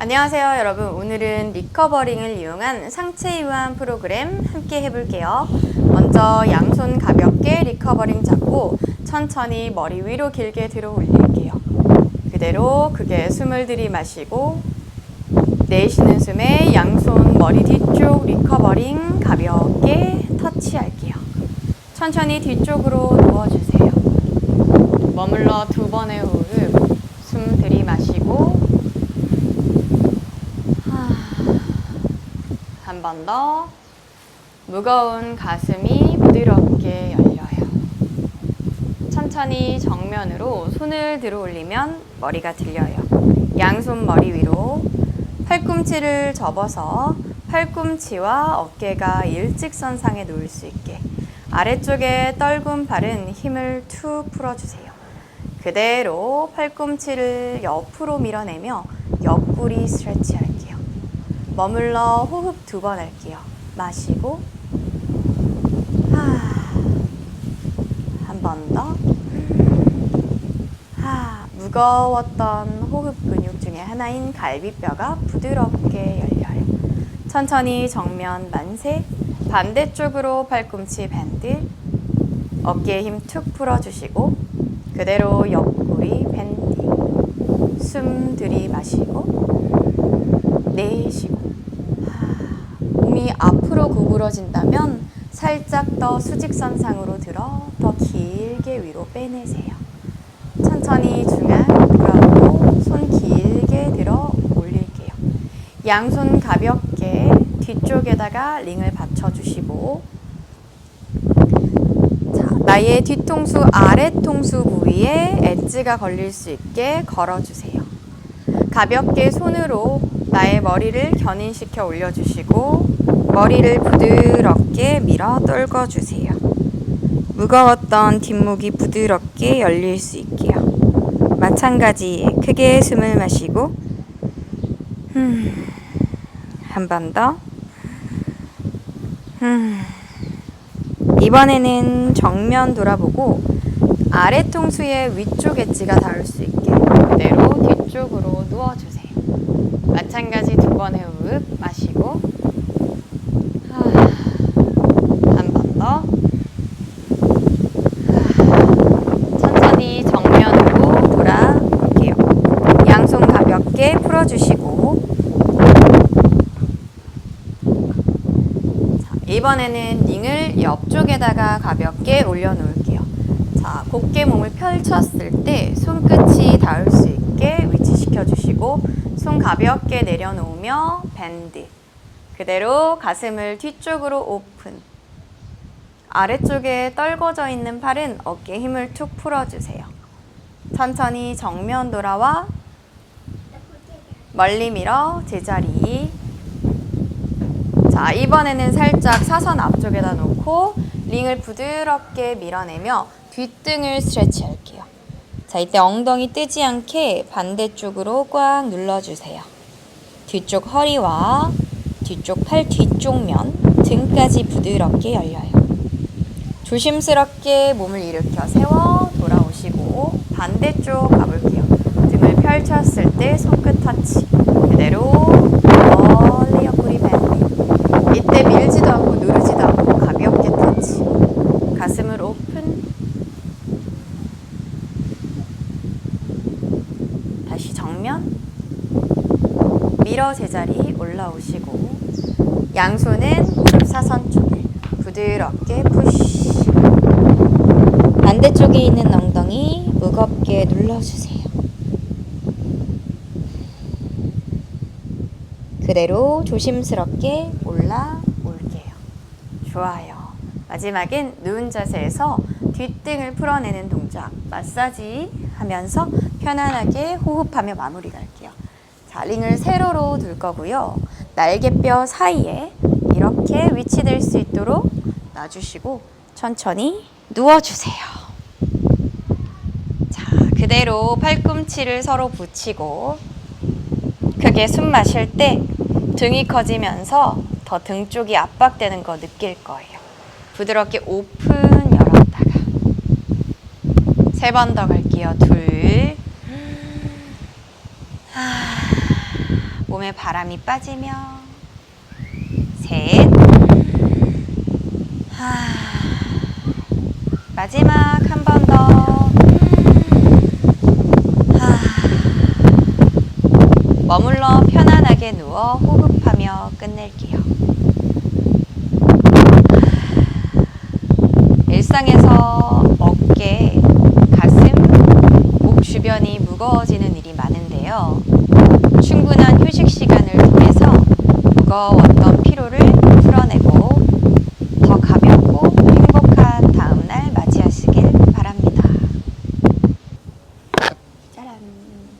안녕하세요 여러분. 오늘은 리커버링을 이용한 상체 이완 프로그램 함께 해볼게요. 먼저 양손 가볍게 리커버링 잡고 천천히 머리 위로 길게 들어 올릴게요. 그대로 크게 숨을 들이마시고 내쉬는 숨에 양손 머리 뒤쪽 리커버링 가볍게 터치할게요. 천천히 뒤쪽으로 누워주세요. 머물러 두 번의 호흡 숨 들이마시고 한 번 더. 무거운 가슴이 부드럽게 열려요. 천천히 정면으로 손을 들어 올리면 머리가 들려요. 양손 머리 위로 팔꿈치를 접어서 팔꿈치와 어깨가 일직선상에 놓을 수 있게 아래쪽에 떨군 팔은 힘을 툭 풀어주세요. 그대로 팔꿈치를 옆으로 밀어내며 옆구리 스트레치 할게요. 머물러 호흡 두 번 할게요. 마시고 한 번 더. 하, 무거웠던 호흡 근육 중에 하나인 갈비뼈가 부드럽게 열려요. 천천히 정면 만세, 반대쪽으로 팔꿈치 밴드, 어깨에 힘 툭 풀어주시고 그대로 옆구리 밴드, 숨 들이마시고 내쉬고 앞으로 구부러진다면 살짝 더 수직선상으로 들어 더 길게 위로 빼내세요. 천천히 중앙 돌아오고 손 길게 들어 올릴게요. 양손 가볍게 뒤쪽에다가 링을 받쳐주시고 자, 나의 뒤통수 아래통수 부위에 엣지가 걸릴 수 있게 걸어주세요. 가볍게 손으로 나의 머리를 견인시켜 올려주시고 머리를 부드럽게 밀어 떨궈주세요. 무거웠던 뒷목이 부드럽게 열릴 수 있게요. 마찬가지 크게 숨을 마시고 한번 더. 이번에는 정면 돌아보고 아래 통수의 위쪽 엣지가 닿을 수 있게 그대로 뒤쪽으로 누워주세요. 마찬가지 두 번의 호흡 마시고 한 번 더. 천천히 정면으로 돌아올게요. 양손 가볍게 풀어주시고 자, 이번에는 링을 옆쪽에다가 가볍게 올려놓을게요. 자, 곧게 몸을 펼쳤을 때 손끝이 닿을 수 있게 위치시켜 주시고 손 가볍게 내려놓으며 밴드 그대로 가슴을 뒤쪽으로 오픈 아래쪽에 떨궈져 있는 팔은 어깨 힘을 툭 풀어주세요. 천천히 정면 돌아와 멀리 밀어 제자리 자 이번에는 살짝 사선 앞쪽에다 놓고 링을 부드럽게 밀어내며 뒷등을 스트레치 할게요. 자, 이때 엉덩이 뜨지 않게 반대쪽으로 꽉 눌러주세요. 뒤쪽 허리와 뒤쪽 팔 뒤쪽 면, 등까지 부드럽게 열려요. 조심스럽게 몸을 일으켜 세워 돌아오시고 반대쪽 가볼게요. 등을 펼쳤을 때 손끝 터치. 그대로 멀리 옆구리 밴딩. 이때 밀지도 않고 누르지도 않고 가볍게 터치. 가슴을 오픈. 다시 정면? 밀어 제자리 올라오시고 양손은 사선 쪽에 부드럽게 푸시 반대쪽에 있는 엉덩이 무겁게 눌러주세요. 그대로 조심스럽게 올라올게요. 좋아요. 마지막엔 누운 자세에서 뒷등을 풀어내는 동작 마사지 하면서 편안하게 호흡하며 마무리 갈게요. 자, 링을 세로로 둘 거고요. 날개뼈 사이에 이렇게 위치될 수 있도록 놔주시고 천천히 누워주세요. 자, 그대로 팔꿈치를 서로 붙이고 크게 숨 마실 때 등이 커지면서 더 등 쪽이 압박되는 거 느낄 거예요. 부드럽게 오픈 열었다가 세 번 더 갈게요. 둘. 몸에 바람이 빠지며 셋. 하. 마지막 한 번 더. 하. 머물러 편안하게 누워 호흡하며 끝낼게요. 일상에서 어깨, 가슴, 목 주변이 무거워지는 일이 많은데요. 충분한 휴